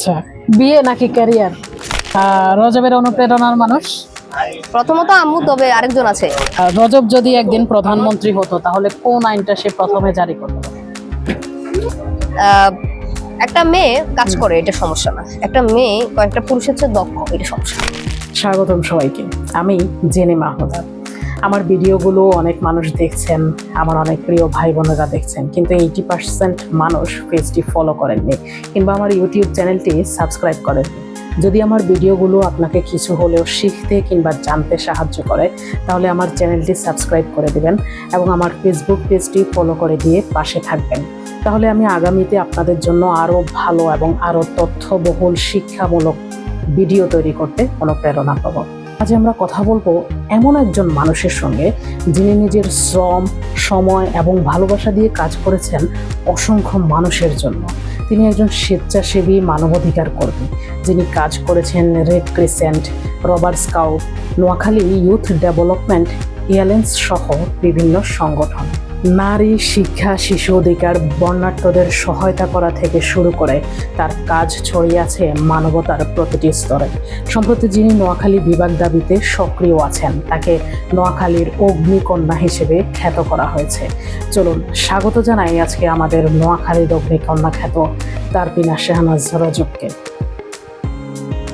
আচ্ছা বিয়ে নাকি ক্যারিয়ার রজবের অনুপ্রেরণার মানুষ? প্রথমত আম্মু তবে আরেকজন আছে। রজব যদি একদিন প্রধানমন্ত্রী হতো তাহলে কোন আইনটা সে প্রথমে জারি করতো? একটা মেয়ে কাজ করে এটা সমস্যা না। একটা মেয়ে কয়েকটা পুরুষের চেয়ে দক্ষ এটা সমস্যা। স্বাগতম সবাইকে। আমি জেনে মাহমুদা আমার ভিডিওগুলো অনেক মানুষ দেখছেন, আমার অনেক প্রিয় ভাই বোনেরা দেখছেন, কিন্তু এইটি পার্সেন্ট মানুষ পেজটি ফলো করেননি কিংবা আমার ইউটিউব চ্যানেলটি সাবস্ক্রাইব করেননি। যদি আমার ভিডিওগুলো আপনাকে কিছু হলেও শিখতে কিংবা জানতে সাহায্য করে, তাহলে আমার চ্যানেলটি সাবস্ক্রাইব করে দিবেন এবং আমার ফেসবুক পেজটি ফলো করে দিয়ে পাশে থাকবেন। তাহলে আমি আগামীতে আপনাদের জন্য আরও ভালো এবং আরও তথ্যবহুল শিক্ষামূলক ভিডিও তৈরি করতে অনুপ্রেরণা পাবো। আজ আমরা কথা বলব এমন একজন মানুষের সঙ্গে যিনি নিজের শ্রম, সময় এবং ভালোবাসা দিয়ে কাজ করেছেন অসংখ্য মানুষের জন্য। তিনি একজন স্বেচ্ছাসেবী মানবাধিকার কর্মী। যিনি কাজ করেছেন red crescent rubber scout Noakhali youth development airlines সহ বিভিন্ন সংগঠন। নারী শিক্ষা, শিশু অধিকার, বর্ণাঢ্যদের সহায়তা করা থেকে শুরু করে তার কাজ ছড়িয়ে আছে মানবতার প্রতিটি স্তরে। সম্প্রতি যিনি নোয়াখালী বিভাগ দাবিতে সক্রিয় আছেন, তাকে নোয়াখালীর অগ্নিকন্যা হিসেবে খ্যাত করা হয়েছে। চলুন, স্বাগত জানাই আজকে আমাদের নোয়াখালীর অগ্নিকন্যা খ্যাত তার তারপিনা শেহনাজ রজবকে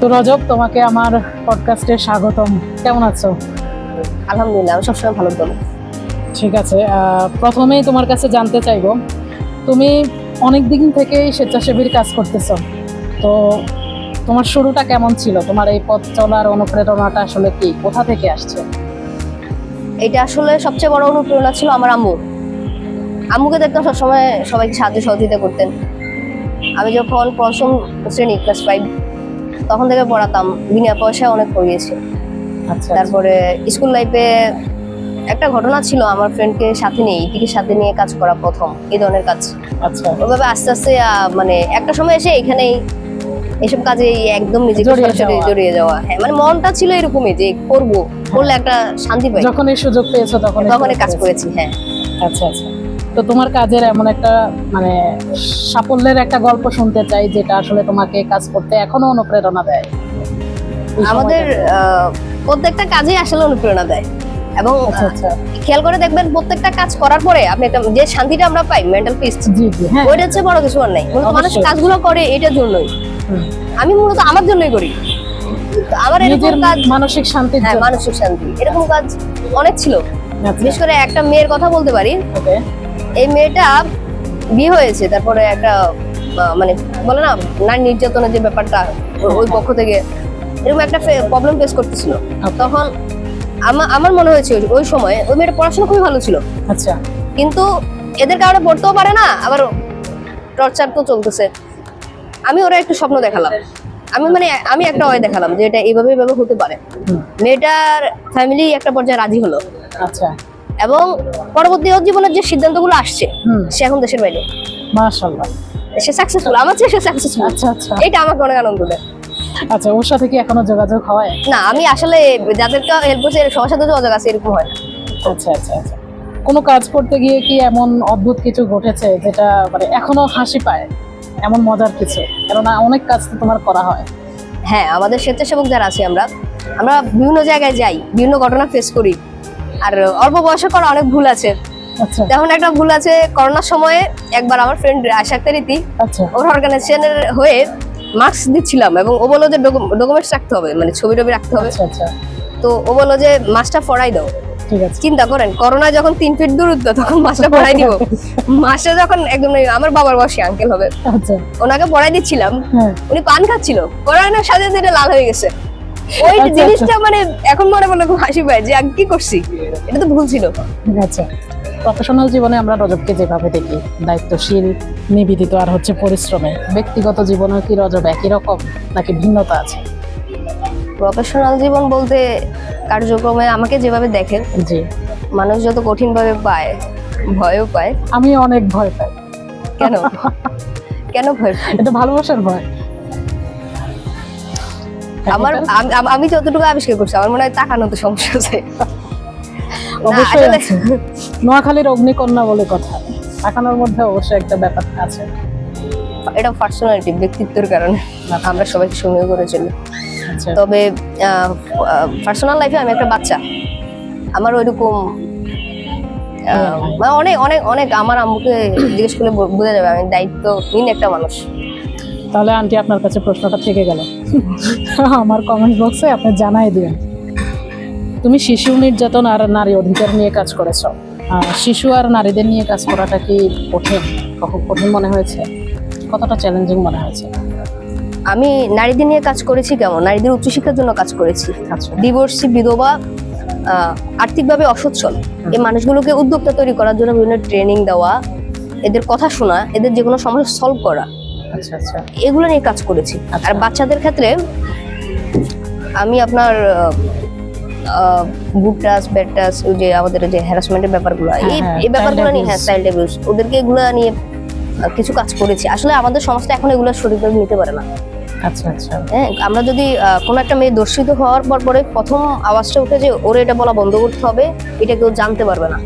তো রজব তোমাকে আমার পডকাস্টে স্বাগতম। কেমন আছো? আলহামদুলিল্লাহ আমি সবসময় ভালো বলি ঠিক আছে প্রথমেই তোমার কাছে জানতে চাইব তুমি অনেক দিন থেকেই স্বেচ্ছাসেবীর কাজ করতেছ তো তোমার শুরুটা কেমন ছিল? তোমার এই পথ চলার অনুপ্রেরণাটা আসলে কি? কোথা থেকে আসছে? এটা আসলে সবচেয়ে বড় অনুপ্রেরণা ছিল আমার আম্মু। আম্মুকে দেখতাম সবসময় সবাইকে সাহায্য সহযোগিতা করতেন। আমি যখন পঞ্চম শ্রেণি ক্লাস ফাইভ তখন থেকে পড়াতাম বিনা পয়সায় অনেক পড়িয়েছি। তারপরে স্কুল লাইফে একটা ঘটনা ছিল আমার ফ্রেন্ডকে সাথে নিয়ে ইতিকে সাথে নিয়ে কাজ করা প্রথম এই ধরনের কাজ। আচ্ছা। ওইভাবে আস্তে আস্তে মানে একটা সময় এসে এখানেই এসব কাজে একদম নিজেকে সরাসরি। জড়িয়ে যাওয়া। হ্যাঁ মানে মনটা ছিল এরকমই যে করব করলে একটা শান্তি পাই। যখন এই সুযোগ পেয়েছ তখন তখনই কাজ করেছি হ্যাঁ। আচ্ছা আচ্ছা। তো তোমার কাজের এমন একটা মানে সাফল্যের একটা গল্প শুনতে চাই যেটা আসলে তোমাকে কাজ করতে এখনও অনুপ্রেরণা দেয়। আমাদের প্রত্যেকটা কাজে আসলে অনুপ্রেরণা দেয়। এবং আচ্ছা আচ্ছা। খেয়াল করে দেখবেন প্রত্যেকটা কাজ করার পরে আপনি একটা যে শান্তিটা আমরা পাই মেন্টাল পিস হ্যাঁ ওইটা হচ্ছে বড় কিছু আর নাই। মানুষ কাজগুলো করে এটার জন্যই। আমি মূলত আমার জন্যই করি। আমার এরকম কাজ মানসিক শান্তির হ্যাঁ মানসিক শান্তি। এরকম কাজ অনেক ছিল। আচ্ছা, বিশেষ করে একটা মেয়ের কথা বলতে পারি। এই মেয়েটা বিয়ে হয়েছে তারপরে একটা মানে বলে না নারী নির্যাতনের যে ব্যাপারটা ওই পক্ষ থেকে এরকম একটা প্রবলেম ফেস করতেছিল। তখন আমার আমার মনে হয়েছে ওই- ওই সময় ওই মেয়েটা পড়াশোনা খুবই ভালো ছিল। আচ্ছা। কিন্তু এদের কারণে পড়তেও পারে না আবার টর্চার তো চলতেছে। আমি ওরা একটু স্বপ্ন দেখালাম। আমি মানে আমি একটা ওয়ে দেখালাম যে এটা এইভাবে এইভাবে হতে পারে। মেয়েটার ফ্যামিলি একটা পর্যায়ে রাজি হলো। আচ্ছা। এবং পরবর্তী ওর জীবনের যে সিদ্ধান্তগুলো আসছে সে এখন দেশের বাইরে। মাশাআল্লাহ। সে সাকসেসফুল আমার চেয়ে সে সাকসেসফুল আচ্ছা আচ্ছা। এটা আমাকে অনেক আনন্দ দেয়। আচ্ছা ওর সাথে কি এখনও যোগাযোগ হয়? না আমি আসলে যাদেরকে হেল্প করছি সবার সাথে যোগাযোগ আছে এরকম হয় না। আচ্ছা আচ্ছা আচ্ছা। কোনো কাজ করতে গিয়ে কি এমন অদ্ভুত কিছু ঘটেছে যেটা মানে এখনও হাসি পায়? এমন মজার কিছু? কেননা অনেক কাজ তো তোমার করা হয়। হ্যাঁ আমাদের স্বেচ্ছাসেবক যারা আছি আমরা আমরা বিভিন্ন জায়গায় যাই বিভিন্ন ঘটনা ফেস করি। আর অল্প বয়সে করা অনেক ভুল আছে। আচ্ছা। তেমন একটা ভুল আছে করোনার সময়ে একবার আমার ফ্রেন্ড আশা রীতি আচ্ছা। ওর অর্গানাইজেশনের হয়ে মাস্ক দিচ্ছিলাম এবং ও বলল যে ডকুমেন্টস রাখতে হবে মানে ছবি টবি রাখতে হবে। আচ্ছা আচ্ছা। তো ও বলল যে মাস্কটা ফড়াই দাও। চিন্তা করেন করোনা যখন তিন ফিট দূরত্ব তখন মাছটা পড়াই দিব। মাছটা যখন একদম আমার বাবার বসে আঙ্কেল হবে। আচ্ছা। ওনাকে পড়াই দিচ্ছিলাম হ্যাঁ। উনি পান খাচ্ছিল। পড়ানোর সাথে এটা লাল হয়ে গেছে। ওই জিনিসটা মানে এখন মনে মনে খুব হাসি পায় যে আমি কি করছি? এটা তো ভুল ছিল। আচ্ছা। প্রফেশনাল জীবনে আমরা রজবকে যেভাবে দেখি দায়িত্বশীল নিবেদিত আর হচ্ছে পরিশ্রমে। ব্যক্তিগত জীবনে কি রজব একই রকম নাকি ভিন্নতা আছে? প্রফেশনাল জীবন বলতে কার্যক্রমে আমাকে যেভাবে দেখেন জি। মানুষ যত কঠিন ভাবে পায় ভয়ও পায়। আমি অনেক ভয় পাই। কেন? কেন ভয় পায় এটা ভালোবাসার ভয়। আমার আম- আম- যতটুকু আবিষ্কার করছি আমার মনে হয় তাকানো তো সমস্যা আছে। অবশ্যই আছে। নোয়াখালীর অগ্নিকন্যা বলে কথা। তাকানোর মধ্যে অবশ্যই একটা ব্যাপার আছে। এটা পার্সোনালিটি ব্যক্তিত্বের কারণে। আমরা সবাই সমীহ করে চলি। আচ্ছা। তবে পার্সোনাল লাইফে আমি একটা বাচ্চা। আমার ওইরকম মানে অনেক অনেক অনেক আমার আম্মুকে জিজ্ঞেস করলে বোঝা যাবে আমি দায়িত্বহীন একটা মানুষ। তাহলে আন্টি আপনার কাছে প্রশ্নটা থেকে গেল। আমার কমেন্ট বক্সে আপনি জানাই দিন তুমি শিশু নির্যাতন আর নারী অধিকার নিয়ে কাজ করেছ। শিশু আর নারীদের নিয়ে কাজ করাটা কি কঠিন? কখন কঠিন মনে হয়েছে? কতটা চ্যালেঞ্জিং মনে হয়েছে? আমি নারীদের নিয়ে কাজ করেছি কেমন? নারীদের উচ্চশিক্ষার জন্য কাজ করেছি। আচ্ছা। ডিভোর্সি বিধবা আর্থিকভাবে অসচ্ছল। এই মানুষগুলোকে উদ্যোক্তা তৈরি করার জন্য বিভিন্ন ট্রেনিং দেওয়া এদের কথা শোনা এদের যে কোনো সমস্যা সলভ করা। আচ্ছা আচ্ছা। এগুলো নিয়ে কাজ করেছি। আচ্ছা। আর বাচ্চাদের ক্ষেত্রে আমি আপনার গুড টাচ ব্যাড টাচ যে আমাদের যে হ্যারাসমেন্টের ব্যাপারগুলো হ্যাঁ, এই হ্যাঁ, এই ব্যাপারগুলো নিয়ে হ্যাঁ চাইল্ড অ্যাবিউজ ওদেরকে এগুলো নিয়ে কিছু কাজ করেছি। আসলে আমাদের সমাজটা এখন এগুলো সঠিকভাবে নিতে পারে না। আচ্ছা আচ্ছা। হ্যাঁ আমরা যদি কোনো একটা মেয়ে দর্শিত হওয়ার পর পরে প্রথম আওয়াজটা উঠে যে ওরে এটা বলা বন্ধ করতে হবে এটা কেউ জানতে পারবে না।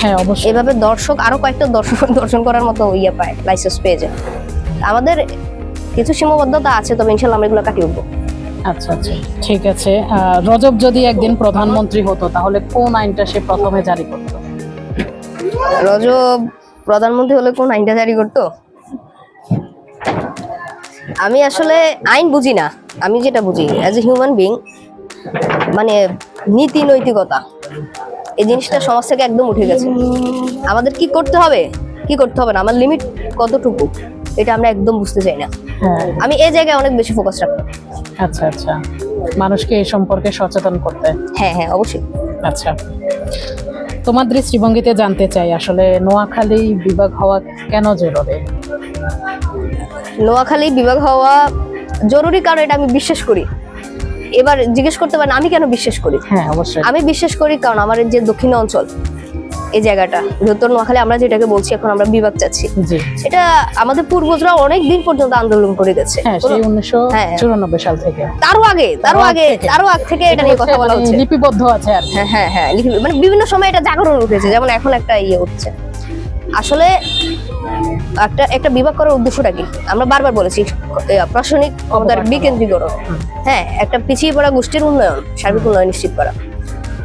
হ্যাঁ অবশ্যই। এভাবে দর্শক আরও কয়েকটা দর্শক দর্শন করার মতো ইয়ে পায় লাইসেন্স পেয়ে যায়। আমাদের কিছু সীমাবদ্ধতা আছে তবে ইনশাল্লাহ আমরা এগুলো কাটিয়ে উঠবো। আচ্ছা আচ্ছা। ঠিক আছে। রজব যদি একদিন প্রধানমন্ত্রী হতো, তাহলে কোন আইনটা সে প্রথমে জারি করতো? রজব প্রধানমন্ত্রী হলে কোন আইনটা জারি করতো? আমি আসলে আইন বুঝি না। আমি যেটা বুঝি অ্যাজ এ হিউম্যান বিং মানে নীতি নৈতিকতা, এই জিনিসটা সমাজ থেকে একদম উঠে গেছে। আমাদের কি করতে হবে? কি করতে হবে না? আমার লিমিট কতটুকু? এটা আমরা একদম বুঝতে চাই না। হ্যাঁ। আমি এই জায়গায় অনেক বেশি ফোকাস রাখব। আচ্ছা আচ্ছা। মানুষকে এই সম্পর্কে সচেতন করতে। হ্যাঁ হ্যাঁ অবশ্যই। আচ্ছা। তোমার দৃষ্টিভঙ্গিতে জানতে চাই আসলে নোয়াখালী বিভাগ হওয়া কেন জরুরি? নোয়াখালী বিভাগ হওয়া জরুরি কারণ এটা আমি বিশ্বাস করি। এবার জিজ্ঞেস করতে পারেন আমি কেন বিশ্বাস করি? হ্যাঁ অবশ্যই। আমি বিশ্বাস করি কারণ আমার যে দক্ষিণ অঞ্চল এই জায়গাটা। বৃহত্তর নোয়াখালী আমরা যেটাকে বলছি এখন আমরা বিভাগ চাচ্ছি। এটা আমাদের পূর্বজরা অনেক দিন পর্যন্ত আন্দোলন করে গেছে। হ্যাঁ উনিশশো হ্যাঁ। চুরানব্বই সাল থেকে। তারও আগে তারও আগে। তারও আগ থেকে এটা নিয়ে কথা বলা হচ্ছে। লিপিবদ্ধ আছে আর হ্যাঁ হ্যাঁ হ্যাঁ মানে বিভিন্ন সময় এটা জাগরণ উঠেছে যেমন এখন একটা ইয়ে উঠছে। আসলে একটা একটা বিভাগ করার উদ্দেশ্যটা কি? আমরা বারবার বলেছি প্রশাসনিক ক্ষমতার। বিকেন্দ্রীকরণ। হ্যাঁ একটা পিছিয়ে পড়া গোষ্ঠীর উন্নয়ন সার্বিক উন্নয়ন নিশ্চিত করা।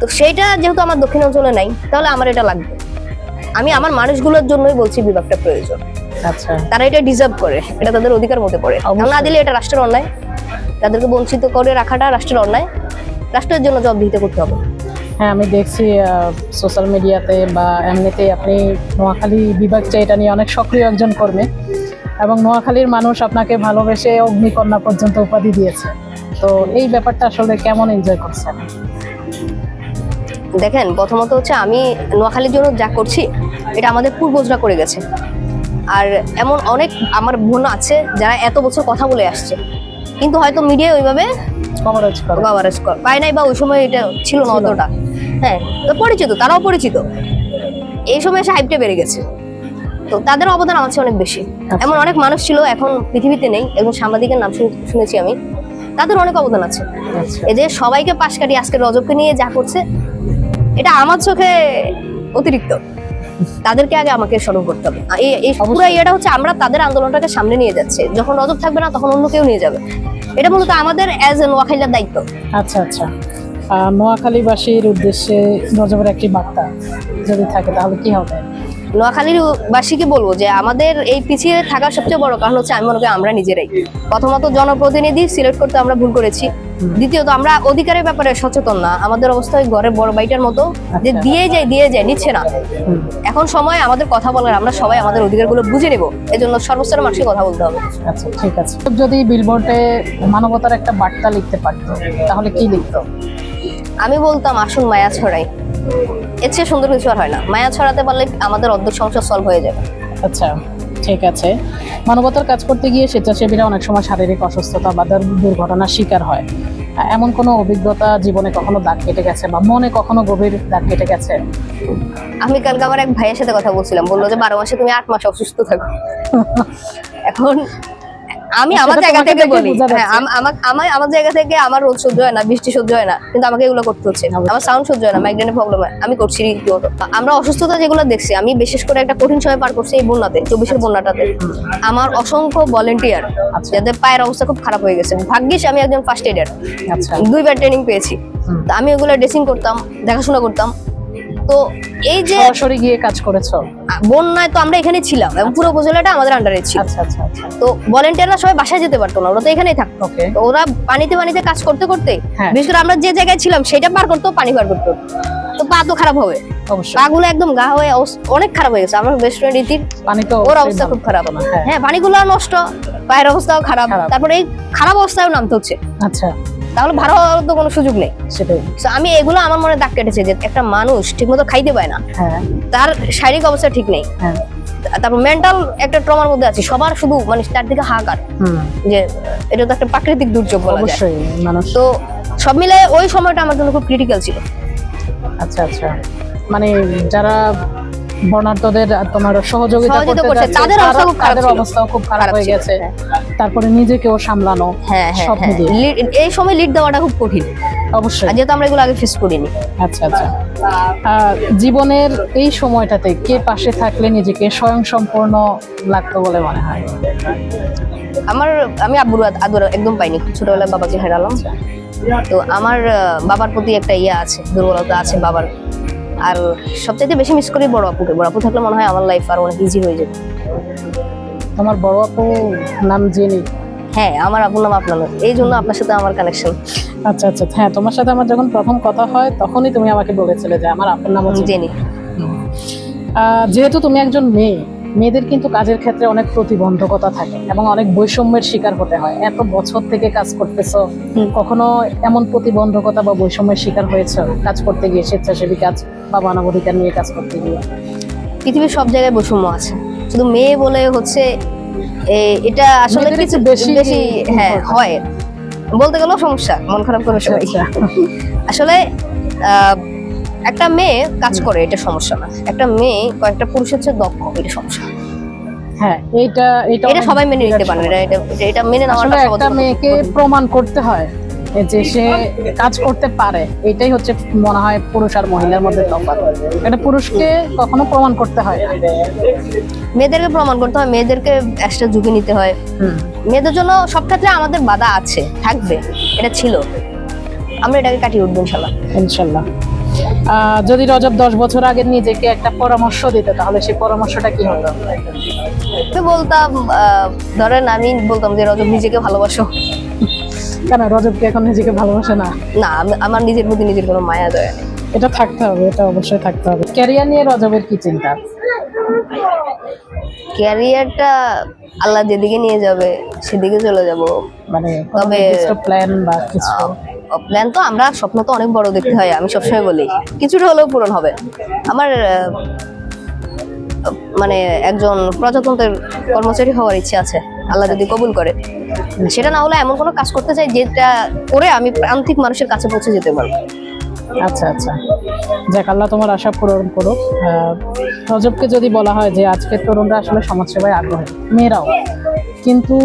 তো সেইটা যেহেতু আমার দক্ষিণ অঞ্চলে নাই তাহলে আমার এটা লাগবে। আমি আমার মানুষগুলোর জন্যই বলছি বিভাগটা প্রয়োজন। আচ্ছা। তারা এটা ডিজার্ভ করে এটা তাদের অধিকার মধ্যে পড়ে না দিলে এটা রাষ্ট্রের অন্যায়। তাদেরকে বঞ্চিত করে রাখাটা রাষ্ট্রের অন্যায়। রাষ্ট্রের জন্য জবাবদিহিতে করতে হবে। হ্যাঁ আমি দেখছি সোশ্যাল মিডিয়াতে বা এমনিতে আপনি নোয়াখালী বিভাগ চাই এটা নিয়ে অনেক সক্রিয় একজন কর্মী। এবং নোয়াখালীর মানুষ আপনাকে ভালোবেসে অগ্নিকন্যা পর্যন্ত উপাধি দিয়েছে। তো এই ব্যাপারটা আসলে কেমন এনজয় করছেন? দেখেন প্রথমত হচ্ছে আমি নোয়াখালীর জন্য যা করছি এটা আমাদের পূর্বজরা করে গেছে। আর এমন অনেক আমার বোন আছে যারা এত বছর কথা বলে আসছে। কিন্তু হয়তো মিডিয়া ওইভাবে কভারেজ পায় নাই বা ওই সময় এটা ছিল না। অতটা। হ্যাঁ তো পরিচিত তারাও পরিচিত। এই সময় এসে হাইপটা বেড়ে গেছে। তো তাদের অবদান আমার অনেক বেশি। আচ্ছা। এমন অনেক মানুষ ছিল এখন পৃথিবীতে নেই এবং সাংবাদিকের নাম শুন- শুনেছি আমি। তাদের অনেক অবদান আছে। আচ্ছা। এই যে সবাইকে পাশ কাটিয়ে আজকে রজবকে নিয়ে যা করছে এটা আমার চোখে অতিরিক্ত। তাদেরকে আগে আমাকে স্মরণ করতে হবে। এই এই পুরো ইয়েটা হচ্ছে আমরা তাদের আন্দোলনটাকে সামনে নিয়ে যাচ্ছে। যখন রজব থাকবে না তখন অন্য কেউ নিয়ে যাবে। এটা মূলত আমাদের অ্যাজ এ নোয়াখালীর দায়িত্ব। আচ্ছা আচ্ছা। নোয়াখালীবাসীর উদ্দেশ্যে রজবের একটি বার্তা যদি থাকে তাহলে কি হবে? নোয়াখালীর বাসীকে বলব যে আমাদের এই পিছিয়ে থাকার সবচেয়ে বড় কারণ হচ্ছে আমি মনে করি আমরা নিজেরাই। প্রথমত জনপ্রতিনিধি সিলেক্ট করতে আমরা ভুল করেছি। দ্বিতীয়ত আমরা অধিকারের ব্যাপারে সচেতন না। আমাদের অবস্থা ওই ঘরের বড় বাইটার মতো। যে আচ্ছা। দিয়ে যায় দিয়ে যায় নিচ্ছে না। এখন সময় আমাদের কথা বলার আমরা সবাই আমাদের অধিকারগুলো বুঝে নেব। এজন্য সর্বস্তরের মানুষকে কথা বলতে হবে। আচ্ছা ঠিক আছে। যদি বিলবোর্ডে মানবতার একটা বার্তা লিখতে পারতো তাহলে কি লিখতো? আমি বলতাম আসুন মায়া ছড়াই। এর চেয়ে সুন্দর কিছু আর হয় না। মায়া ছড়াতে পারলে আমাদের অর্ধেক সমস্যা সলভ হয়ে যাবে। আচ্ছা ঠিক আছে। মানবতার কাজ করতে গিয়ে স্বেচ্ছাসেবীরা অনেক সময় শারীরিক অসুস্থতা বা দুর্ঘটনার শিকার হয়। এমন কোনো অভিজ্ঞতা জীবনে কখনো দাগ কেটে গেছে বা মনে কখনো গভীর দাগ কেটে গেছে? আমি কালকে আমার এক ভাইয়ের সাথে কথা বলছিলাম। বলল যে বারো মাসে তুমি আট মাস অসুস্থ থাকো। এখন আমি আমার জায়গা থেকে বলি। হ্যাঁ আমার আমার আমার জায়গা থেকে আমার রোদ সহ্য হয় না বৃষ্টি সহ্য হয় না কিন্তু আমাকে এগুলো করতে হচ্ছে। আমার সাউন্ড সহ্য হয় না মাইগ্রেনের প্রবলেম হয়। আমি করছি রীতিমতো। আমরা অসুস্থতা যেগুলো দেখছি আমি বিশেষ করে একটা কঠিন সময় পার করছি এই বন্যাতে চব্বিশের বন্যাটাতে। আমার অসংখ্য ভলেন্টিয়ার আচ্ছা। যাদের পায়ের অবস্থা খুব খারাপ হয়ে গেছে। ভাগ্যিস আমি একজন ফার্স্ট এডার আচ্ছা। দুইবার ট্রেনিং পেয়েছি। আমি ওগুলো ড্রেসিং করতাম দেখাশোনা করতাম। তো এই যে সরাসরি গিয়ে কাজ করেছ? বন্যায় তো আমরা এখানে ছিলাম এবং পুরো উপজেলাটা আমাদের আন্ডারে ছিল। আচ্ছা আচ্ছা আচ্ছা। তো ভলেন্টিয়াররা সবাই বাসায় যেতে পারতো না ওরা তো এখানেই থাকতো। তো ওরা পানিতে পানিতে কাজ করতে করতে হ্যাঁ। বিশেষ করে আমরা যে জায়গায় ছিলাম সেটা পার করতো পানি পার করতো তো পা তো খারাপ হবে। অবশ্যই। পা একদম গা হয়ে অনেক খারাপ হয়ে গেছে। আমার বেস্ট ফ্রেন্ড তো ওর অবস্থা খুব খারাপ। না, হ্যাঁ। হ্যাঁ পানিগুলো নষ্ট পায়ের অবস্থাও খারাপ। তারপরে এই খারাপ অবস্থায়ও নামতে হচ্ছে। আচ্ছা। তাহলে ভালো তো কোনো সুযোগ নেই। সেটাই। আমি এগুলো আমার মনে দাগ কেটেছে যে একটা মানুষ ঠিকমতো খাইতে পায় না। হ্যাঁ। তার শারীরিক অবস্থা ঠিক নেই। হ্যাঁ। তারপর মেন্টাল একটা ট্রমার মধ্যে আছে। সবার শুধু মানে তার দিকে হাহাকার। হুম। যে এটা তো একটা প্রাকৃতিক দুর্যোগ বলা যায়। তো সব মিলে ওই সময়টা আমার জন্য খুব ক্রিটিক্যাল ছিল। আচ্ছা আচ্ছা। মানে যারা তোমার সহযোগিতা করতে তাদের অবস্থা খুব খারাপ হয়ে গেছে। হ্যাঁ। তারপরে নিজেকেও সামলানো হ্যাঁ হ্যাঁ সব মিলিয়ে। এই সময় লিড দেওয়াটা খুব কঠিন। অবশ্যই। যেহেতু আমরা এগুলো আগে ফেস করিনি। আচ্ছা আচ্ছা। জীবনের এই সময়টাতে কে পাশে থাকলে নিজেকে স্বয়ং সম্পূর্ণ লাগতো বলে মনে হয়? আমার আমি আব্বুর আদ- আদর একদম পাইনি। ছোটবেলায় বাবাকে হারালাম। তো আমার বাবার প্রতি একটা ইয়ে আছে দুর্বলতা আছে বাবার। আর সবচাইতে বেশি মিস করি বড় আপুকে। বড় আপু থাকলে মনে হয় আমার লাইফ আর অনেক ইজি হয়ে যেত। তোমার বড় আপু নাম জেনি? হ্যাঁ আমার আপুর নাম আপনার এই জন্য আপনার সাথে আমার কানেকশন আচ্ছা আচ্ছা। হ্যাঁ তোমার সাথে আমার যখন প্রথম কথা হয় তখনই তুমি আমাকে বলেছিলে যে আমার আপুর নাম জেনি। যেহেতু তুমি একজন মেয়ে মেয়েদের কিন্তু কাজের ক্ষেত্রে অনেক প্রতিবন্ধকতা থাকে এবং অনেক বৈষম্যের শিকার হতে হয়। এত বছর থেকে কাজ করতেছ কখনো এমন প্রতিবন্ধকতা বা বৈষম্যের শিকার হয়েছে? কাজ করতে গিয়ে স্বেচ্ছাসেবী কাজ বা মানবাধিকার নিয়ে কাজ করতে গিয়ে? পৃথিবীর সব জায়গায় বৈষম্য আছে। শুধু মেয়ে বলে হচ্ছে এটা আসলে কিছু বেশি বেশি হ্যাঁ হয়। বলতে গেলেও সমস্যা মন খারাপ করে সবাই। আচ্ছা। আসলে আহ, একটা মেয়ে কাজ করে এটা সমস্যা না। একটা মেয়ে কয়েকটা পুরুষের চেয়ে দক্ষ এটা সমস্যা। হ্যাঁ এইটা এইটা এটা সবাই মেনে নিতে পারে না এটা এটা- এটা মেনে আসলে একটা মেয়েকে প্রমাণ করতে হয় যে সে কাজ করতে পারে এটাই হচ্ছে মনে হয় পুরুষ আর মহিলার মধ্যে তফাৎ। এটা পুরুষকে কখনো প্রমাণ করতে হয় মেয়েদেরকে প্রমাণ করতে হয় মেয়েদেরকে এক্সট্রা ঝুঁকি নিতে হয়। মেয়েদের জন্য সব ক্ষেত্রে আমাদের বাধা আছে থাকবে এটা ছিল। আমরা এটাকে কাটিয়ে উঠবো ইনশাল্লাহ। ইনশাল্লাহ। যদি রজব দশ বছর আগে নিজেকে একটা পরামর্শ দিত তাহলে সেই পরামর্শটা কি হতো আমি বলতাম ধরেন আমি বলতাম যে রজব নিজেকে ভালোবাসো। কেন রজব কি এখন নিজেকে ভালোবাসে না? না আমার নিজের প্রতি নিজের কোনো মায়া দয়া নেই। এটা থাকতে হবে এটা অবশ্যই থাকতে হবে। ক্যারিয়ার নিয়ে রজবের কি চিন্তা? ক্যারিয়ারটা আল্লাহ যেদিকে নিয়ে যাবে সেদিকে চলে যাব। মানে তবে- প্ল্যান বা কিছু? প্ল্যান তো আমরা স্বপ্ন তো অনেক বড় দেখতে হয়, আমি সবসময় বলি। কিছুটা হলেও পূরণ হবে। আমার মানে একজন প্রজাতন্ত্রের কর্মচারী হওয়ার ইচ্ছে আছে, আল্লাহ যদি কবুল করে। সেটা না হলে এমন কোনো কাজ করতে চাই যেটা করে আমি প্রান্তিক মানুষের কাছে পৌঁছে যেতে পারব। আচ্ছা আচ্ছা। যাক, আল্লাহ তোমার আশা পূরণ করুক। রজবকে যদি বলা হয় যে আজকের তরুণরা আসলে সমাজসেবায় আগ্রহী, মেয়েরাও। কিন্তু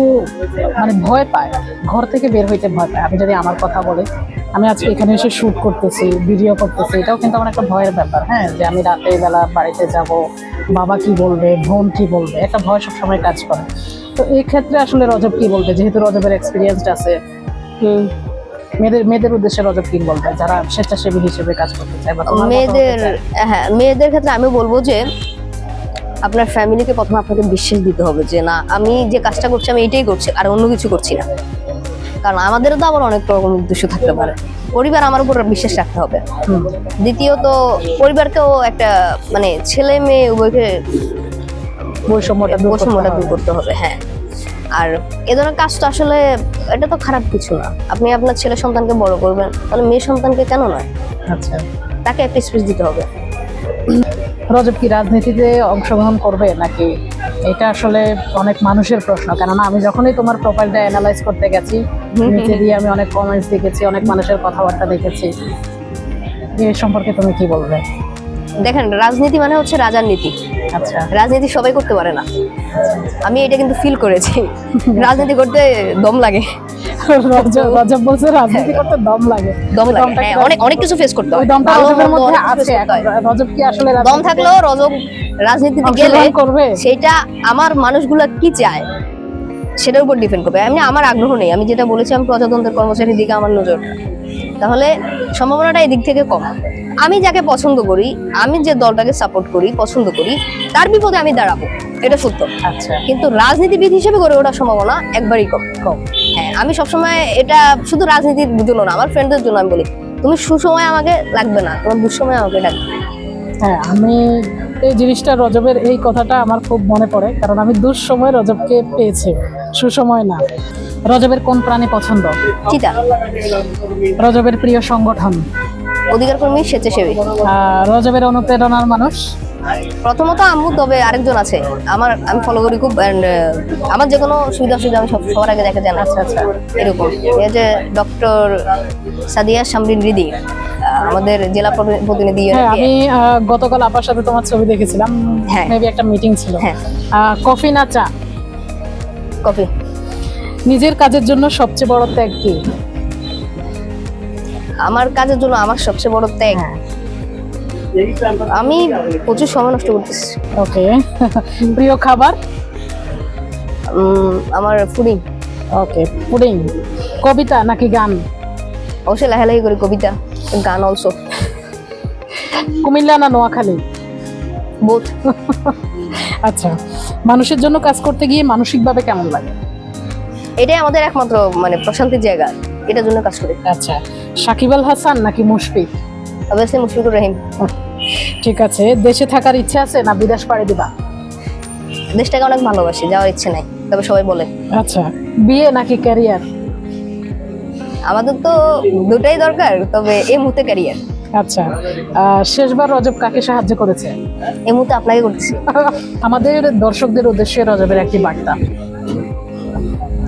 মানে ভয় পায়, ঘর থেকে বের হইতে ভয় পায়। আমি যদি আমার কথা বলি, আমি আজকে এখানে এসে শ্যুট করতেছি ভিডিও করতেছি, এটাও কিন্তু আমার একটা ভয়ের ব্যাপার হ্যাঁ? যে আমি রাতের বেলা বাড়িতে যাব, বাবা কি বলবে, বোন কি বলবে, একটা ভয় সবসময় কাজ করে। তো এই ক্ষেত্রে আসলে রজব কি বলবে? যেহেতু রজবের এক্সপিরিয়েন্সড আছে। মেয়েদের মেয়েদের উদ্দেশ্যে রজব কি বলবে যারা স্বেচ্ছাসেবী হিসেবে কাজ করতে চায় বা মেয়েদের হ্যাঁ মেয়েদের ক্ষেত্রে আমি বলব যে আপনার ফ্যামিলিকে প্রথমে আপনাকে বিশ্বাস দিতে হবে যে না আমি যে কাজটা করছি আমি এটাই করছি আর অন্য কিছু করছি না। কারণ আমাদেরও তো আবার অনেক রকম উদ্দেশ্য থাকতে পারে। পরিবার আমার উপর বিশ্বাস রাখতে হবে। দ্বিতীয়ত পরিবারকেও একটা মানে ছেলে মেয়ে উভয়কে বৈষম্যটা বৈষম্যটা দূর করতে হবে হ্যাঁ। আর এ ধরনের কাজ তো আসলে এটা তো খারাপ কিছু না। আপনি আপনার ছেলে সন্তানকে বড় করবেন তাহলে মেয়ে সন্তানকে কেন নয়? আচ্ছা। তাকে একটা স্পেস দিতে হবে। রজব কি রাজনীতিতে অংশগ্রহণ করবে নাকি? এটা আসলে অনেক মানুষের প্রশ্ন কেননা আমি যখনই তোমার প্রোফাইলটা অ্যানালাইজ করতে গেছি নিচে দিয়ে আমি অনেক কমেন্টস দেখেছি অনেক মানুষের কথাবার্তা দেখেছি। এ সম্পর্কে তুমি কি বলবে? দেখেন রাজনীতি মানে হচ্ছে রাজার নীতি। আচ্ছা। রাজনীতি সবাই করতে পারে না। আমি এটা কিন্তু ফিল করেছি। রাজনীতি করতে দম লাগে। রজব রজব বলছে রাজনীতি করতে দম লাগে। দম লাগে। দমটা কি অনেক অনেক কিছু ফেস করতে হয়। দমটা রজবের মধ্যে আছে face করতে। এখন। রজব কি আসলে দম থাকলেও রজব রাজনীতিতে গেলে সেটা আমার মানুষগুলা কি চায় সেটার উপর ডিপেন্ড করবে। এমনি আমার আগ্রহ নেই। আমি যেটা বলেছি আমি প্রজাতন্ত্রের কর্মচারীর দিকে আমার নজর তাহলে সম্ভাবনাটা এদিক থেকে কম। আমি যাকে পছন্দ করি আমি যে দলটাকে সাপোর্ট করি পছন্দ করি তার বিপদে আমি দাঁড়াবো। এটা সত্য। আচ্ছা। কিন্তু রাজনীতিবিদ হিসেবে গড়ে ওঠার সম্ভাবনা একবারই কম। কম। হ্যাঁ আমি সবসময় এটা শুধু রাজনীতির জন্য না আমার ফ্রেন্ডদের জন্য আমি বলি তুমি সুসময় আমাকে লাগবে না তোমার দুঃসময় আমাকে ডাকবে হ্যাঁ আমি এই জিনিসটা রজবের এই কথাটা আমার খুব মনে পড়ে কারণ আমি দুঃসময় রজবকে পেয়েছি সুসময় না। রজবের কোন প্রাণী পছন্দ? চিতা। রজবের প্রিয় সংগঠন? অধিকার কর্মী স্বেচ্ছাসেবী। রজবের অনুপ্রেরণার মানুষ। প্রথমত আম্মু তবে আরেকজন আছে। আমার আমি ফলো করি খুব আহ, আমার যে কোনো সুবিধা অসুবিধা আমি সব- সবার আগে দেখে জানি আচ্ছা আচ্ছা। এরকম। এই যে ডক্টর সাদিয়া শামরিন রিদি আমাদের জেলা প্রতিনিধি হ্যাঁ আমি গতকাল আপার সাথে তোমার ছবি দেখেছিলাম। হ্যাঁ। মেবি একটা মিটিং ছিল। হ্যাঁ। কফি না চা? কফি। নিজের কাজের জন্য সবচেয়ে বড় ত্যাগ কি? আমার কাজের জন্য আমার সবচেয়ে বড় ত্যাগ। হ্যাঁ। আমি প্রচুর সময় নষ্ট করতেছি। ওকে। প্রিয় খাবার? আমার ফুডিং ওকে পুডিং। কবিতা নাকি গান? অবশ্যই লেখালেখি করি কবিতা গান অলসো কুমিল্লা না নোয়াখালী? বোথ আচ্ছা মানুষের জন্য কাজ করতে গিয়ে মানসিকভাবে কেমন লাগে? এটাই আমাদের একমাত্র মানে প্রশান্তির জায়গা। এটার জন্য কাজ করি। আচ্ছা সাকিব আল হাসান নাকি মুশফিক? অবভিয়াসলি মুশফিকুর রহিম। ঠিক আছে দেশে থাকার ইচ্ছা আছে না বিদেশ পাড়ি দিবা? দেশটাকে অনেক ভালোবাসি যাওয়ার ইচ্ছে নাই তবে সবাই বলে। আচ্ছা বিয়ে নাকি ক্যারিয়ার আমাদের তো দুটাই দরকার তবে এই মুহূর্তে ক্যারিয়ার আচ্ছা শেষবার রজব কাকে সাহায্য করেছে? এই মুহূর্তে আপনাকে করতেছি। আমাদের দর্শকদের উদ্দেশ্যে রজবের একটি বার্তা।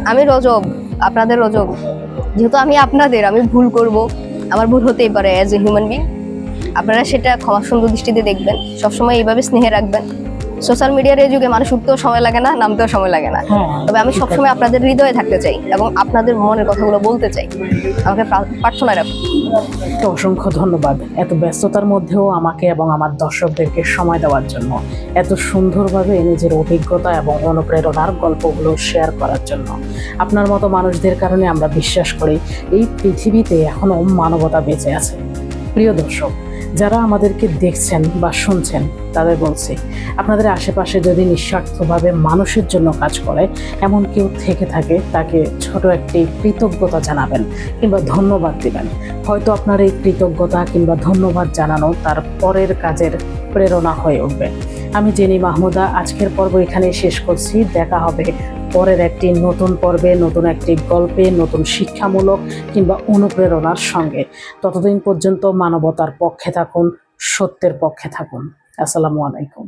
আমি রজব আপনাদের অযোগ যেহেতু আমি আপনাদের, আমি ভুল করব। আমার ভুল হতেই পারে অ্যাজ এ হিউম্যান বিং আপনারা সেটা ক্ষমা সুন্দর দৃষ্টিতে দেখবেন। সবসময় এইভাবে স্নেহে রাখবেন। সোশ্যাল মিডিয়ার এই যুগে মানুষ উঠতেও সময় লাগে না নামতেও সময় লাগে না। হ্যাঁ। তবে আমি সবসময় আপনাদের হৃদয়ে থাকতে চাই এবং আপনাদের মনের কথাগুলো বলতে চাই। আমাকে প্রা- প্রার্থনায় রাখুন। তো অসংখ্য ধন্যবাদ এত ব্যস্ততার মধ্যেও আমাকে এবং আমার দর্শকদেরকে সময় দেওয়ার জন্য এত সুন্দরভাবে নিজের অভিজ্ঞতা এবং অনুপ্রেরণার গল্পগুলো শেয়ার করার জন্য। আপনার মতো মানুষদের কারণে আমরা বিশ্বাস করি এই পৃথিবীতে এখনও মানবতা বেঁচে আছে। প্রিয় দর্শক যারা আমাদেরকে দেখছেন বা শুনছেন, তাদের বলছি, আপনাদের আশেপাশে যদি নিঃস্বার্থভাবে মানুষের জন্য কাজ করে, এমন কেউ থেকে থাকে, তাকে ছোট একটি কৃতজ্ঞতা জানাবেন কিংবা ধন্যবাদ দেবেন। হয়তো আপনার এই কৃতজ্ঞতা কিংবা ধন্যবাদ জানানো তার পরের কাজের প্রেরণা হয়ে উঠবে। আমি জেনি মাহমুদা, আজকের পর্ব এখানে শেষ করছি। দেখা হবে পরের একটি নতুন পর্বে, নতুন একটি গল্পে, নতুন শিক্ষামূলক কিংবা অনুপ্রেরণার সঙ্গে। ততদিন পর্যন্ত মানবতার পক্ষে থাকুন, সত্যের পক্ষে থাকুন। আসসালামু আলাইকুম।